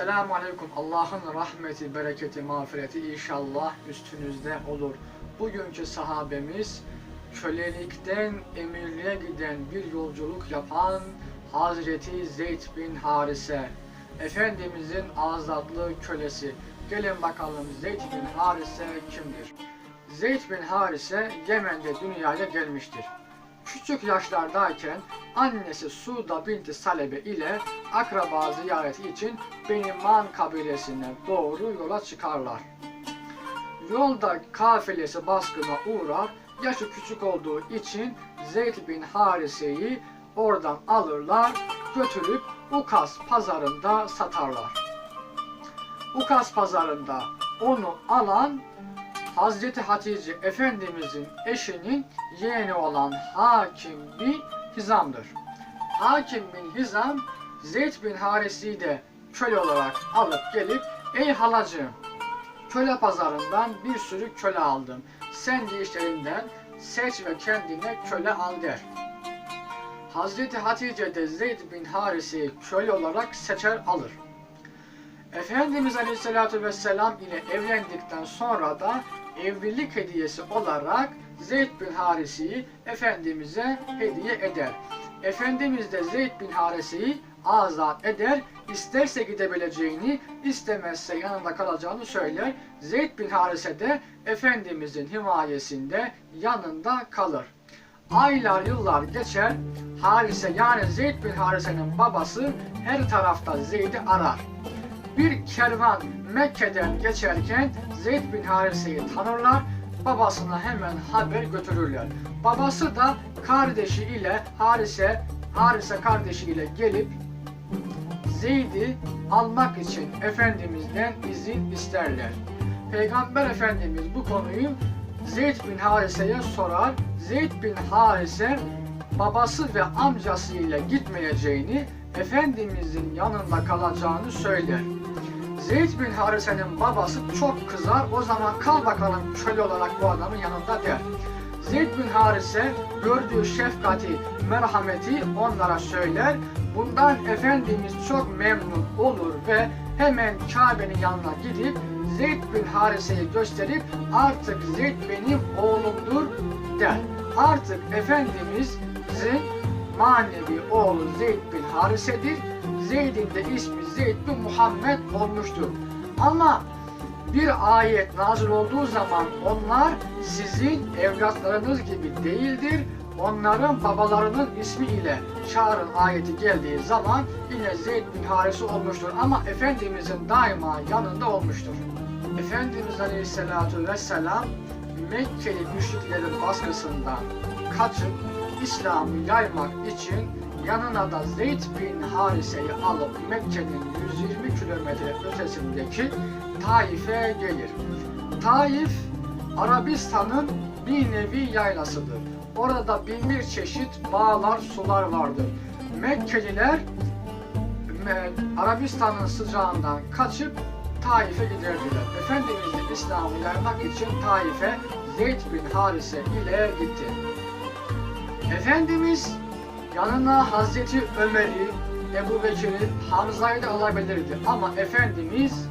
Esselamu Aleyküm. Allah'ın rahmeti, bereketi, mağfireti inşallah üstünüzde olur. Bugünkü sahabemiz kölelikten emirliğe giden bir yolculuk yapan Hazreti Zeyd bin Harise. Efendimizin azatlı kölesi. Gelin bakalım Zeyd bin Harise kimdir? Zeyd bin Harise Yemen'de dünyaya gelmiştir. Küçük yaşlardayken annesi Suda binti Salebe ile akraba ziyareti için Beniman kabilesine doğru yola çıkarlar. Yolda kafilesi baskına uğrar, yaşı küçük olduğu için Zeyd bin Harise'yi oradan alırlar, götürüp Ukas pazarında satarlar. Ukas pazarında onu alan Hazreti Hatice Efendimizin eşinin yeğeni olan Hakim bin Hizam'dır. Hakim bin Hizam Zeyd bin Haris'i de köle olarak alıp gelip ey halacığım köle pazarından bir sürü köle aldım. Sen de işlerinden seç ve kendine köle al der. Hazreti Hatice de Zeyd bin Haris'i köle olarak seçer alır. Efendimiz Aleyhisselatü Vesselam ile evlendikten sonra da evlilik hediyesi olarak Zeyd bin Harisi'yi Efendimiz'e hediye eder. Efendimiz de Zeyd bin Harisi'yi azat eder, isterse gidebileceğini, istemezse yanında kalacağını söyler. Zeyd bin Harise de Efendimizin himayesinde yanında kalır. Aylar yıllar geçer, Harise yani Zeyd bin Harise'nin babası her tarafta Zeyd'i arar. Bir kervan Mekke'den geçerken Zeyd bin Harise'yi tanırlar, babasına hemen haber götürürler. Babası da kardeşi ile Harise, Harise kardeşi ile gelip Zeyd'i almak için Efendimiz'den izin isterler. Peygamber Efendimiz bu konuyu Zeyd bin Harise'ye sorar. Zeyd bin Harise babası ve amcası ile gitmeyeceğini, Efendimizin yanında kalacağını söyler. Zeyd bin Harise'nin babası çok kızar. O zaman kal bakalım köle olarak bu adamın yanında der. Zeyd bin Harise gördüğü şefkati, merhameti onlara söyler. Bundan Efendimiz çok memnun olur ve hemen Kabe'nin yanına gidip Zeyd bin Harise'yi gösterip artık Zeyd benim oğlumdur der. Artık Efendimiz'in manevi oğlu Zeyd bin Harise'dir. Zeyd'in de ismi Zeyd Muhammed olmuştur. Ama bir ayet nazil olduğu zaman onlar sizin evlatlarınız gibi değildir. Onların babalarının ismi ile çağırın ayeti geldiği zaman yine Zeyd bin Harise olmuştur. Ama Efendimizin daima yanında olmuştur. Efendimiz Aleyhisselatü Vesselam Mekkeli müşriklerin baskısından kaçıp İslam'ı yaymak için yanına da Zeyd bin Harise'yi alıp Mekke'nin 120 kilometre ötesindeki Taif'e gelir. Taif, Arabistan'ın bir nevi yaylasıdır. Orada bin bir çeşit bağlar, sular vardır. Mekkeliler Me- Arabistan'ın sıcağından kaçıp Taif'e giderdiler. Efendimiz de İslam'ı yaymak için Taif'e Zeyd bin Harise ile gitti. Efendimiz yanına Hazreti Ömer'i, Ebu Bekir'i, Hamza'yı da alabilirdi. Ama Efendimiz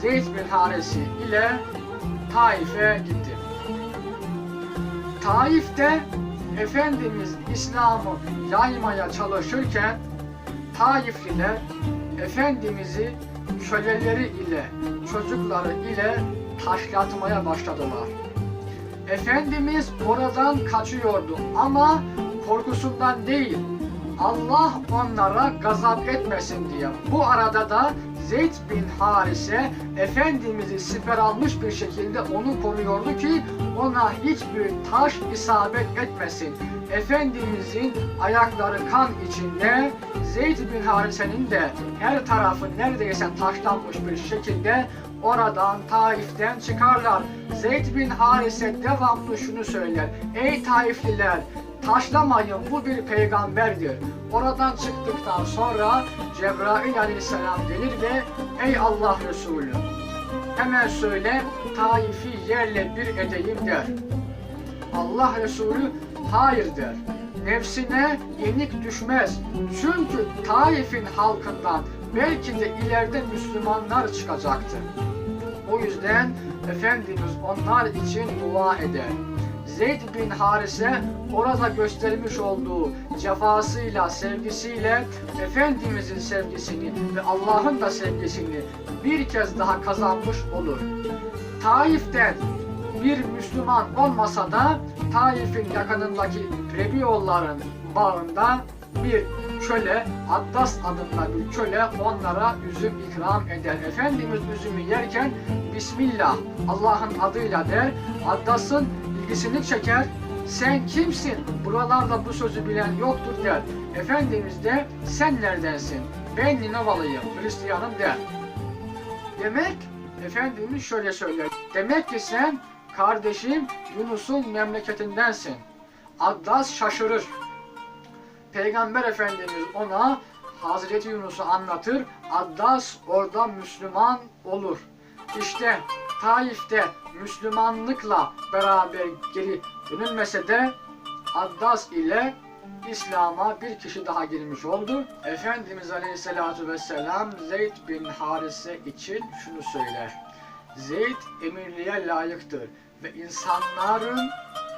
Zeyd bin Harise ile Taif'e gitti. Taif'te Efendimiz İslam'ı yaymaya çalışırken Taifliler Efendimiz'i köleleri ile, çocukları ile taşlatmaya başladılar. Efendimiz oradan kaçıyordu ama korkusundan değil, Allah onlara gazap etmesin diye. Bu arada da Zeyd bin Harise Efendimiz'i siper almış bir şekilde onu koruyordu ki ona hiçbir taş isabet etmesin. Efendimizin ayakları kan içinde, Zeyd bin Harise'nin de her tarafı neredeyse taşlanmış bir şekilde oradan Taif'ten çıkarlar. Zeyd bin Harise devamlı şunu söyler. Ey Taifliler taşlamayın bu bir peygamberdir. Oradan çıktıktan sonra Cebrail aleyhisselam gelir ve ey Allah Resulü hemen söyle Taif'i yerle bir edeyim der. Allah Resulü hayır der. Nefsine yenik düşmez. Çünkü Taif'in halkından belki de ileride Müslümanlar çıkacaktı. O yüzden Efendimiz onlar için dua eder. Zeyd bin Harise orada göstermiş olduğu cefasıyla, sevgisiyle Efendimizin sevgisini ve Allah'ın da sevgisini bir kez daha kazanmış olur. Taif'ten bir Müslüman olmasa da Taif'in yakınındaki Rebiyolların bağında bir köle, Addas adında bir köle onlara üzüm ikram eder. Efendimiz üzümü yerken Bismillah Allah'ın adıyla der. Addas'ın ilgisini çeker. Sen kimsin? Buralarda bu sözü bilen yoktur der. Efendimiz de sen neredensin? Ben Ninovalıyım, Hristiyanım der. Demek Efendimiz şöyle söyler. Demek ki sen kardeşim Yunus'un memleketindensin. Addas şaşırır. Peygamber Efendimiz ona Hazreti Yunus'u anlatır. Addas orada Müslüman olur. İşte Taif'te Müslümanlıkla beraber geri dönülmese de Addas ile İslam'a bir kişi daha girmiş oldu. Efendimiz Aleyhisselatü Vesselam Zeyd bin Harise için şunu söyler. Zeyd emirliğe layıktır ve insanların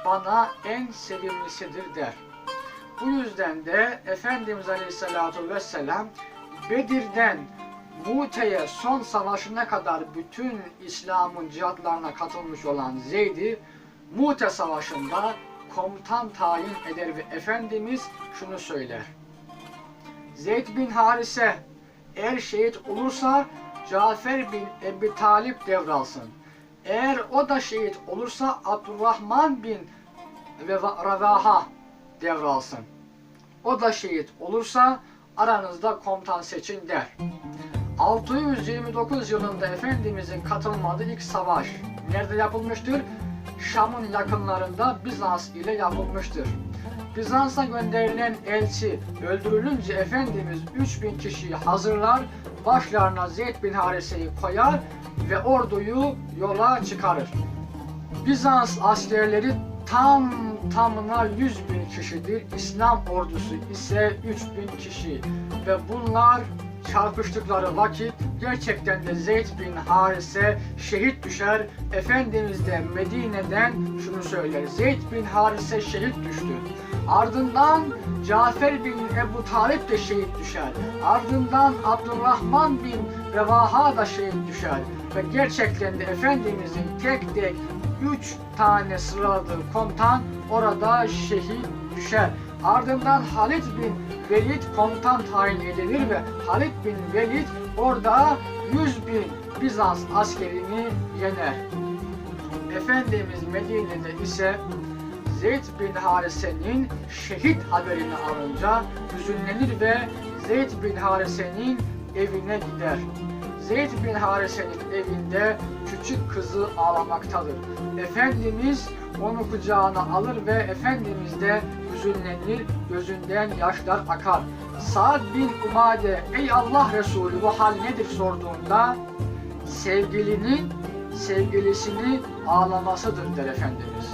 bana en sevimlisidir der. Bu yüzden de Efendimiz Aleyhisselatü Vesselam Bedir'den Mute'ye son savaşına kadar bütün İslam'ın cihatlarına katılmış olan Zeyd'i Mute Savaşı'nda komutan tayin eder ve Efendimiz şunu söyler. Zeyd bin Harise eğer şehit olursa Cafer bin Ebi Talip devralsın. Eğer o da şehit olursa Abdurrahman bin ve Ravaha devralsın. O da şehit olursa aranızda komutan seçin der. 629 yılında Efendimizin katılmadığı ilk savaş nerede yapılmıştır? Şam'ın yakınlarında Bizans ile yapılmıştır. Bizans'a gönderilen elçi öldürülünce Efendimiz 3000 kişiyi hazırlar, başlarına Zeyd bin Harise'yi koyar ve orduyu yola çıkarır. Bizans askerleri tam tamına 100 bin kişidir. İslam ordusu ise 3000 kişi ve bunlar çarpıştıkları vakit gerçekten de Zeyd bin Harise şehit düşer. Efendimiz de Medine'den şunu söyler. Zeyd bin Harise şehit düştü. Ardından Cafer bin Ebu Talip de şehit düşer. Ardından Abdurrahman bin Revaha da şehit düşer. Ve gerçekten de Efendimizin tek tek üç tane sıraladığı komutan orada şehit düşer. Ardından Halid bin Velid komutan tayin edilir ve Halid bin Velid orada 100 bin Bizans askerini yener. Efendimiz Medine'de ise Zeyd bin Harise'nin şehit haberini alınca hüzünlenir ve Zeyd bin Harise'nin evine gider. Zeyd bin Harise'nin evinde küçük kızı ağlamaktadır. Efendimiz onu kucağına alır ve Efendimiz de hüzünlenir, gözünden yaşlar akar. Sa'd bin Umade, ey Allah Resulü bu hal nedir sorduğunda sevgilinin sevgilisini ağlamasıdır der Efendimiz.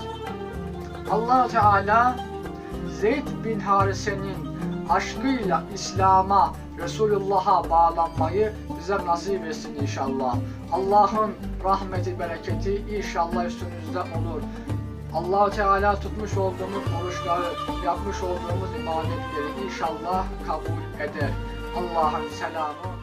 allah Teala Zeyd bin Harise'nin aşkıyla İslam'a, Resulullah'a bağlanmayı bize nasip etsin inşallah. Allah'ın rahmeti, bereketi inşallah üstünüzde olur. Allah Teala tutmuş olduğumuz oruçları, yapmış olduğumuz ibadetleri inşallah kabul eder. Allah'ın selamı